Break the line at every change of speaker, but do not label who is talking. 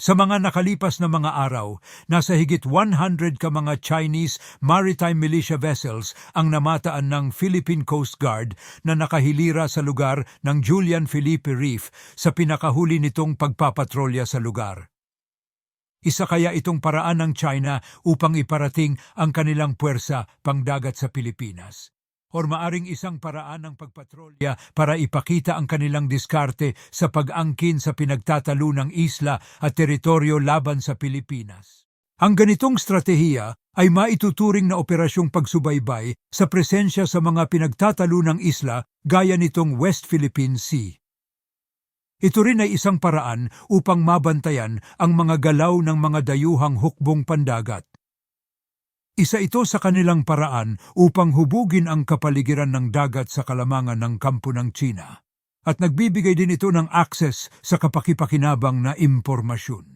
Sa mga nakalipas na mga araw, nasa higit 100 ka mga Chinese maritime militia vessels ang namataan ng Philippine Coast Guard na nakahilira sa lugar ng Julian Felipe Reef sa pinakahuli nitong pagpapatrolya sa lugar. Isa kaya itong paraan ng China upang iparating ang kanilang puwersa pangdagat sa Pilipinas. Or maaring isang paraan ng pagpatrolya para ipakita ang kanilang diskarte sa pag-angkin sa pinagtatalunang isla at teritoryo laban sa Pilipinas. Ang ganitong stratehiya ay maituturing na operasyong pagsubaybay sa presensya sa mga pinagtatalunang isla gaya nitong West Philippine Sea. Ito rin ay isang paraan upang mabantayan ang mga galaw ng mga dayuhang hukbong pandagat. Isa ito sa kanilang paraan upang hubugin ang kapaligiran ng dagat sa kalamangan ng kampo ng China. At nagbibigay din ito ng access sa kapakipakinabang na impormasyon.